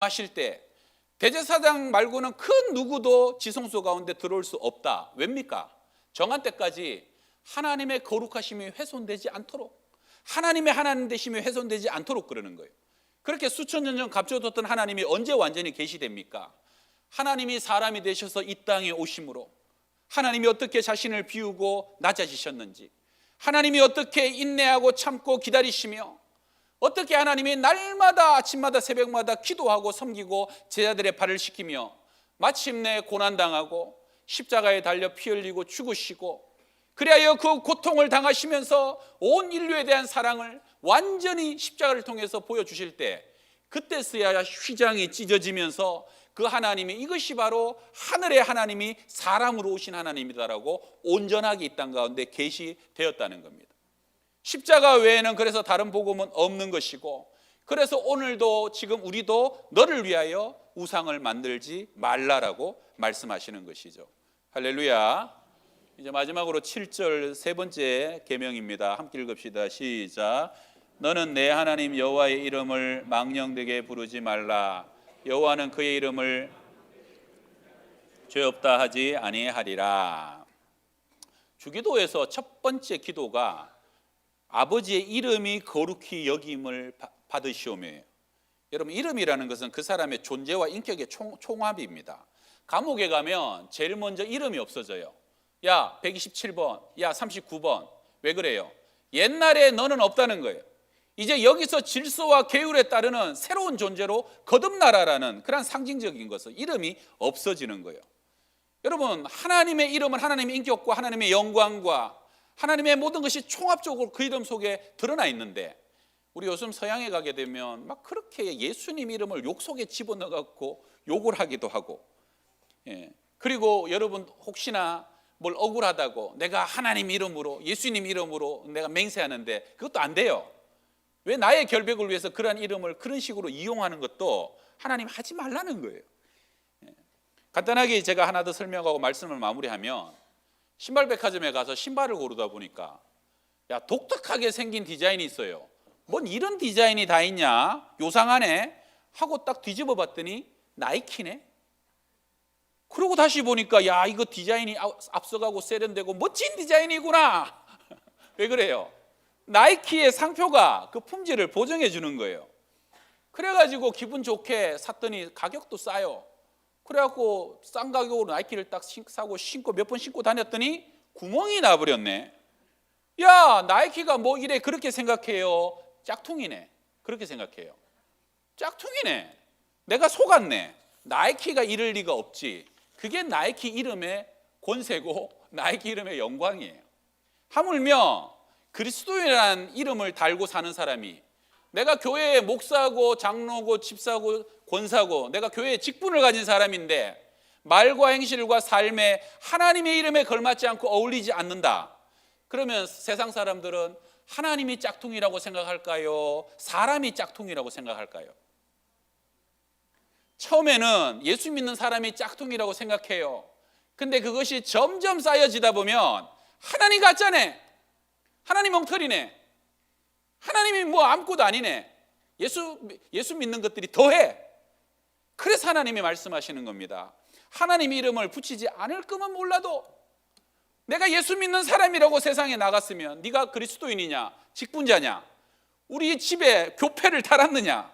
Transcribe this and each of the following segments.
하실 때 대제사장 말고는 큰 누구도 지성소 가운데 들어올 수 없다. 왜입니까? 정한 때까지 하나님의 거룩하심이 훼손되지 않도록 하나님의 하나님 되심이 훼손되지 않도록 그러는 거예요. 그렇게 수천 년전 갑져뒀던 하나님이 언제 완전히 계시됩니까? 하나님이 사람이 되셔서 이 땅에 오심으로 하나님이 어떻게 자신을 비우고 낮아지셨는지 하나님이 어떻게 인내하고 참고 기다리시며 어떻게 하나님이 날마다 아침마다 새벽마다 기도하고 섬기고 제자들의 발을 씻기며 마침내 고난당하고 십자가에 달려 피 흘리고 죽으시고 그리하여 그 고통을 당하시면서 온 인류에 대한 사랑을 완전히 십자가를 통해서 보여주실 때 그때서야 휘장이 찢어지면서 그 하나님이 이것이 바로 하늘의 하나님이 사람으로 오신 하나님이다라고 온전하게 이 땅 가운데 계시되었다는 겁니다. 십자가 외에는 그래서 다른 복음은 없는 것이고 그래서 오늘도 지금 우리도 너를 위하여 우상을 만들지 말라라고 말씀하시는 것이죠. 할렐루야. 이제 마지막으로 7절 세 번째 계명입니다. 함께 읽읍시다. 시작. 너는 내 하나님 여호와의 이름을 망령되게 부르지 말라. 여호와는 그의 이름을 죄 없다 하지 아니하리라. 주기도에서 첫 번째 기도가 아버지의 이름이 거룩히 여김을 바- 받으시오며요. 여러분 이름이라는 것은 그 사람의 존재와 인격의 총, 총합입니다. 감옥에 가면 제일 먼저 이름이 없어져요. 야 127번, 야 39번. 왜 그래요? 옛날에 너는 없다는 거예요. 이제 여기서 질서와 계율에 따르는 새로운 존재로 거듭나라라는 그런 상징적인 것은 이름이 없어지는 거예요. 여러분 하나님의 이름은 하나님의 인격과 하나님의 영광과 하나님의 모든 것이 총합적으로 그 이름 속에 드러나 있는데 우리 요즘 서양에 가게 되면 막 그렇게 예수님 이름을 욕 속에 집어넣어 갖고 욕을 하기도 하고 예. 그리고 여러분 혹시나 뭘 억울하다고 내가 하나님 이름으로 예수님 이름으로 내가 맹세하는데 그것도 안 돼요. 왜 나의 결백을 위해서 그러한 이름을 그런 식으로 이용하는 것도 하나님 하지 말라는 거예요. 예. 간단하게 제가 하나 더 설명하고 말씀을 마무리하면 신발 백화점에 가서 신발을 고르다 보니까 야 독특하게 생긴 디자인이 있어요. 뭔 이런 디자인이 다 있냐? 요상하네. 하고 딱 뒤집어 봤더니 나이키네. 그러고 다시 보니까 야 이거 디자인이 앞- 앞서가고 세련되고 멋진 디자인이구나. 왜 그래요? 나이키의 상표가 그 품질을 보증해 주는 거예요. 그래가지고 기분 좋게 샀더니 가격도 싸요. 그래갖고 싼 가격으로 나이키를 딱 신- 사고 신고 몇 번 신고 다녔더니 구멍이 나버렸네. 야 나이키가 뭐 이래 그렇게 생각해요. 짝퉁이네. 그렇게 생각해요. 짝퉁이네. 내가 속았네. 나이키가 이럴 리가 없지. 그게 나이키 이름의 권세고 나이키 이름의 영광이에요. 하물며 그리스도인이라는 이름을 달고 사는 사람이 내가 교회의 목사고 장로고 집사고 권사고 내가 교회의 직분을 가진 사람인데 말과 행실과 삶에 하나님의 이름에 걸맞지 않고 어울리지 않는다. 그러면 세상 사람들은 하나님이 짝퉁이라고 생각할까요? 사람이 짝퉁이라고 생각할까요? 처음에는 예수 믿는 사람이 짝퉁이라고 생각해요. 근데 그것이 점점 쌓여지다 보면 하나님 같잖아. 하나님 엉터리네. 하나님이 뭐 아무것도 아니네. 예수 예수 믿는 것들이 더해. 그래서 하나님이 말씀하시는 겁니다. 하나님 이름을 붙이지 않을 거면 몰라도 내가 예수 믿는 사람이라고 세상에 나갔으면 네가 그리스도인이냐, 직분자냐, 우리 집에 교패를 달았느냐,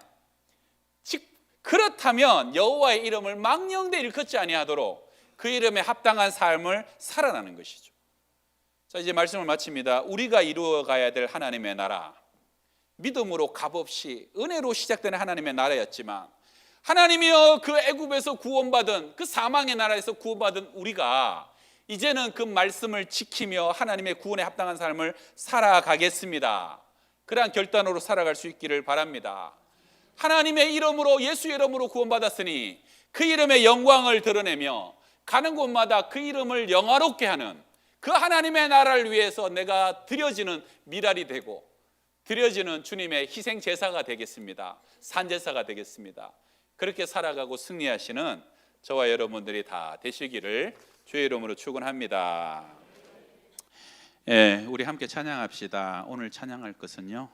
즉 그렇다면 여호와의 이름을 망령되 일컫지 아니하도록 그 이름에 합당한 삶을 살아나는 것이죠. 자 이제 말씀을 마칩니다. 우리가 이루어가야 될 하나님의 나라 믿음으로 값없이 은혜로 시작되는 하나님의 나라였지만 하나님이여 그 애굽에서 구원받은 그 사망의 나라에서 구원받은 우리가 이제는 그 말씀을 지키며 하나님의 구원에 합당한 삶을 살아가겠습니다. 그러한 결단으로 살아갈 수 있기를 바랍니다. 하나님의 이름으로 예수 이름으로 구원받았으니 그 이름의 영광을 드러내며 가는 곳마다 그 이름을 영화롭게 하는 그 하나님의 나라를 위해서 내가 드려지는 미랄이 되고 드려지는 주님의 희생 제사가 되겠습니다. 산 제사가 되겠습니다. 그렇게 살아가고 승리하시는 저와 여러분들이 다 되시기를 주의 이름으로 축원합니다. 예, 우리 함께 찬양합시다. 오늘 찬양할 것은요.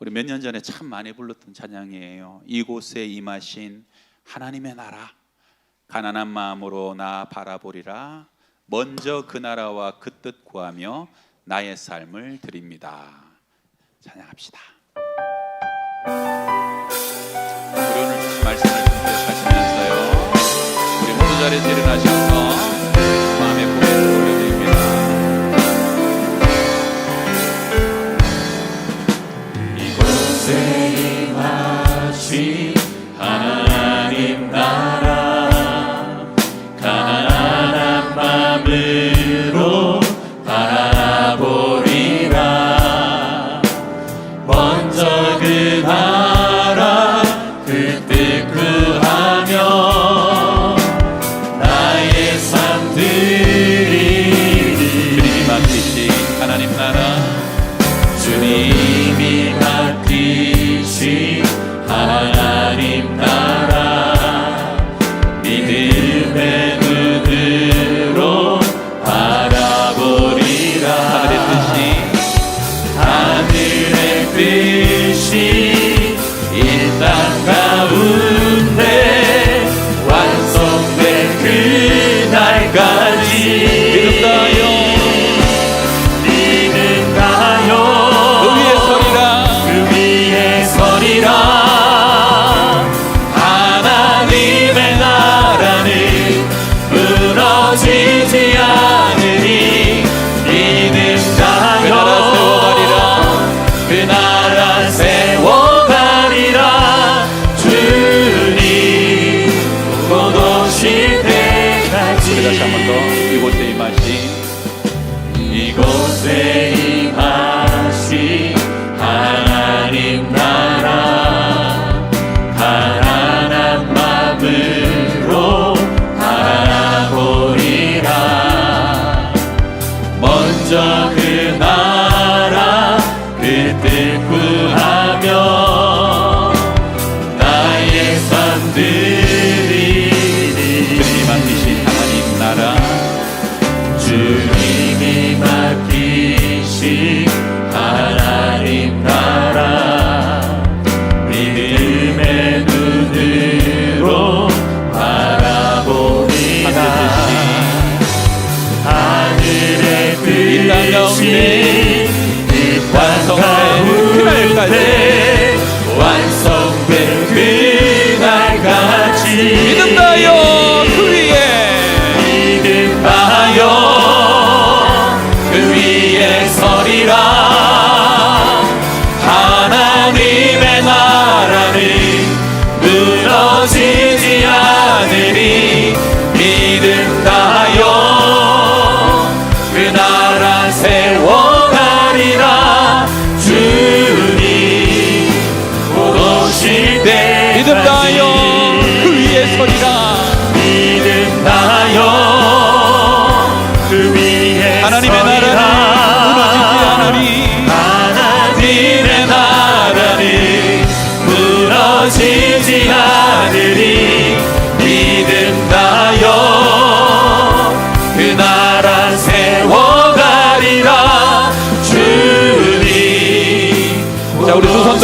우리 몇 년 전에 참 많이 불렀던 찬양이에요. 이곳에 임하신 하나님의 나라 가난한 마음으로 나 바라보리라 먼저 그 나라와 그 뜻 구하며 나의 삶을 드립니다. 찬양합시다. 오늘 말씀을 준비하시면서요. 우리 모두 자리에서 일어나셔서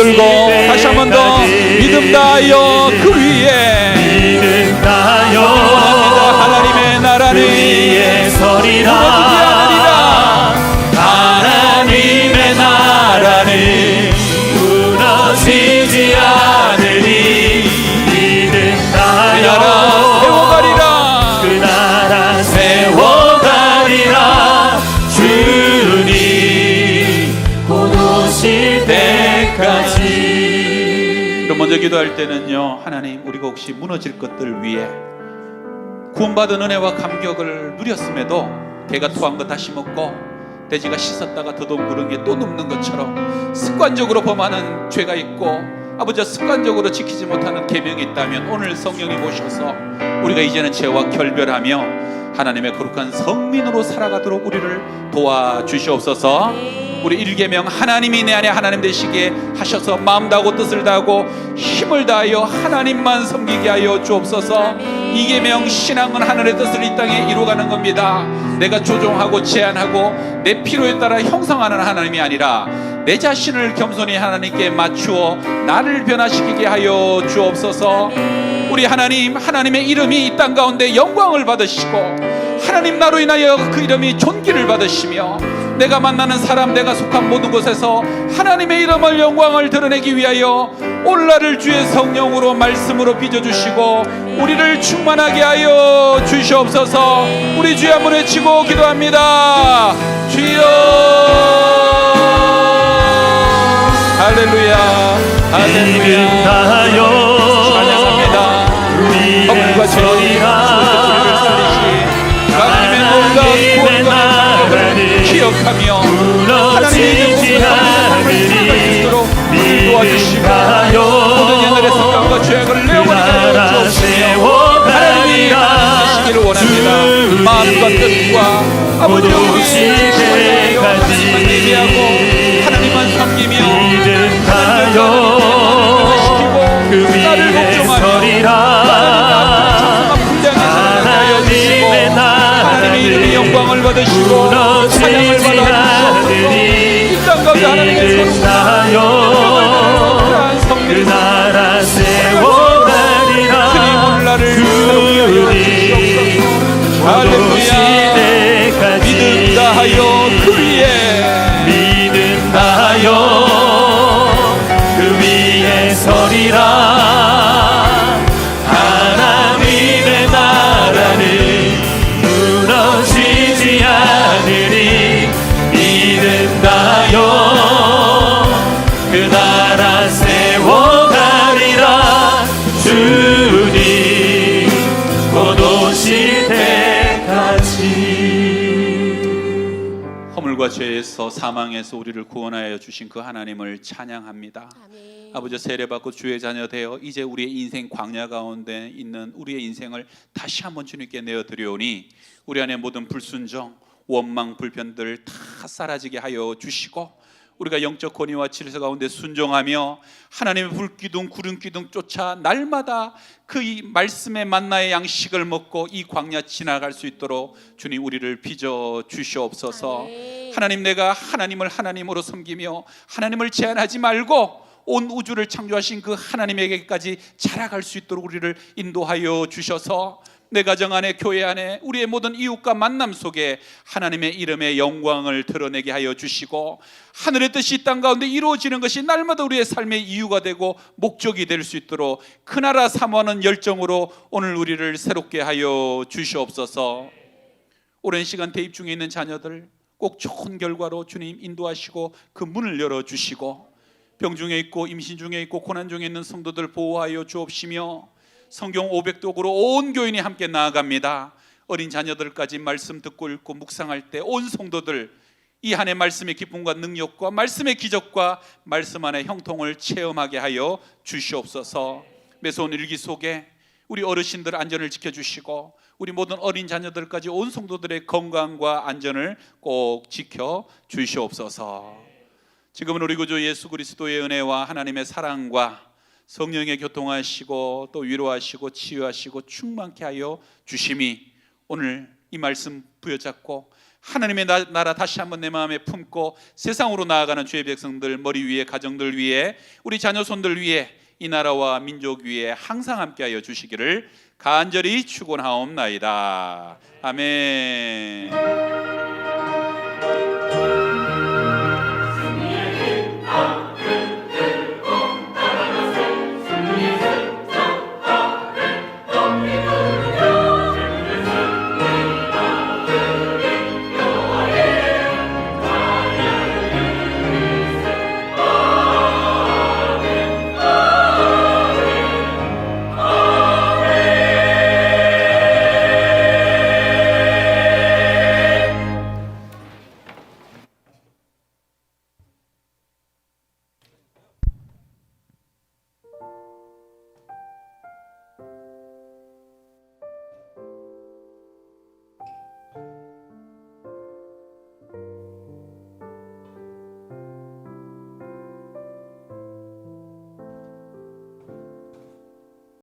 들고 다시 한 번 더 믿음 다하여 그 위에. 믿음다요. 하나님의 나라는 위에 서리라 기도할 때는요 하나님 우리가 혹시 무너질 것들 위해 구원받은 은혜와 감격을 누렸음에도 개가 토한 거 다시 먹고 돼지가 씻었다가 더동그런 게또 눕는 것처럼 습관적으로 범하는 죄가 있고 아버지 습관적으로 지키지 못하는 계명이 있다면 오늘 성령이 오셔서 우리가 이제는 죄와 결별하며 하나님의 거룩한 성민으로 살아가도록 우리를 도와주시옵소서. 우리 일계명 하나님이 내 안에 하나님 되시게 하셔서 마음 다하고 뜻을 다하고 힘을 다하여 하나님만 섬기게 하여 주옵소서. 이계명 신앙은 하늘의 뜻을 이 땅에 이루어가는 겁니다. 내가 조종하고 제한하고 내 필요에 따라 형성하는 하나님이 아니라 내 자신을 겸손히 하나님께 맞추어 나를 변화시키게 하여 주옵소서. 우리 하나님, 하나님의 이름이 이 땅 가운데 영광을 받으시고 하나님 나로 인하여 그 이름이 존귀를 받으시며 내가 만나는 사람 내가 속한 모든 곳에서 하나님의 이름을 영광을 드러내기 위하여 오늘날을 주의 성령으로 말씀으로 빚어주시고 우리를 충만하게 하여 주시옵소서. 우리 주여 한번 외치고 기도합니다. 주여. 할렐루야. 할렐루야 기억하며 무너지지 않으리. 우리를 도와주시고 모든 옛날의 습관과 죄악을 내어버리게 하여 주옵시며 하나님이 하시기를 원합니다. 마음과 뜻과 아버지 우리의 하나님만 예배하고 하나님만 섬기며 믿음하여 그 나를 위에 걱정하며 영광을 받으시고 찬양을 무너지지 않으리 받아주시옵소서 이땅 가운데 하나님의 믿음하여 그 나라 주님 세워가리라. 오늘 나를 그리 할렐루야 때까지 믿음 다하여 그 위에. 믿음 다하여 그 위에 서리라 허물과 죄에서 사망에서 우리를 구원하여 주신 그 하나님을 찬양합니다. 아멘. 아버지 세례받고 주의 자녀 되어 이제 우리의 인생 광야 가운데 있는 우리의 인생을 다시 한번 주님께 내어 드려오니 우리 안에 모든 불순종, 원망, 불편들 다 사라지게 하여 주시고 우리가 영적 권위와 질서 가운데 순종하며 하나님의 불기둥 구름기둥 쫓아 날마다 그 이 말씀의 만나의 양식을 먹고 이 광야 지나갈 수 있도록 주님 우리를 빚어 주시옵소서. 하나님 내가 하나님을 하나님으로 섬기며 하나님을 제한하지 말고 온 우주를 창조하신 그 하나님에게까지 자라갈 수 있도록 우리를 인도하여 주셔서 내 가정 안에 교회 안에 우리의 모든 이웃과 만남 속에 하나님의 이름의 영광을 드러내게 하여 주시고 하늘의 뜻이 이땅 가운데 이루어지는 것이 날마다 우리의 삶의 이유가 되고 목적이 될 수 있도록 그 나라 사모하는 열정으로 오늘 우리를 새롭게 하여 주시옵소서. 오랜 시간 대입 중에 있는 자녀들 꼭 좋은 결과로 주님 인도하시고 그 문을 열어 주시고 병 중에 있고 임신 중에 있고 고난 중에 있는 성도들 보호하여 주옵시며 성경 500독으로 온 교인이 함께 나아갑니다. 어린 자녀들까지 말씀 듣고 읽고 묵상할 때 온 성도들 이 한해 말씀의 기쁨과 능력과 말씀의 기적과 말씀 안의 형통을 체험하게 하여 주시옵소서. 매서운 일기 속에 우리 어르신들 안전을 지켜주시고 우리 모든 어린 자녀들까지 온 성도들의 건강과 안전을 꼭 지켜 주시옵소서. 지금은 우리 구주 예수 그리스도의 은혜와 하나님의 사랑과 성령의 교통하시고 또 위로하시고 치유하시고 충만케 하여 주심이 오늘 이 말씀 부여잡고 하나님의 나- 나라 다시 한번 내 마음에 품고 세상으로 나아가는 주의 백성들 머리 위에 가정들 위에 우리 자녀 손들 위에 이 나라와 민족 위에 항상 함께하여 주시기를 간절히 축원하옵나이다. 아멘.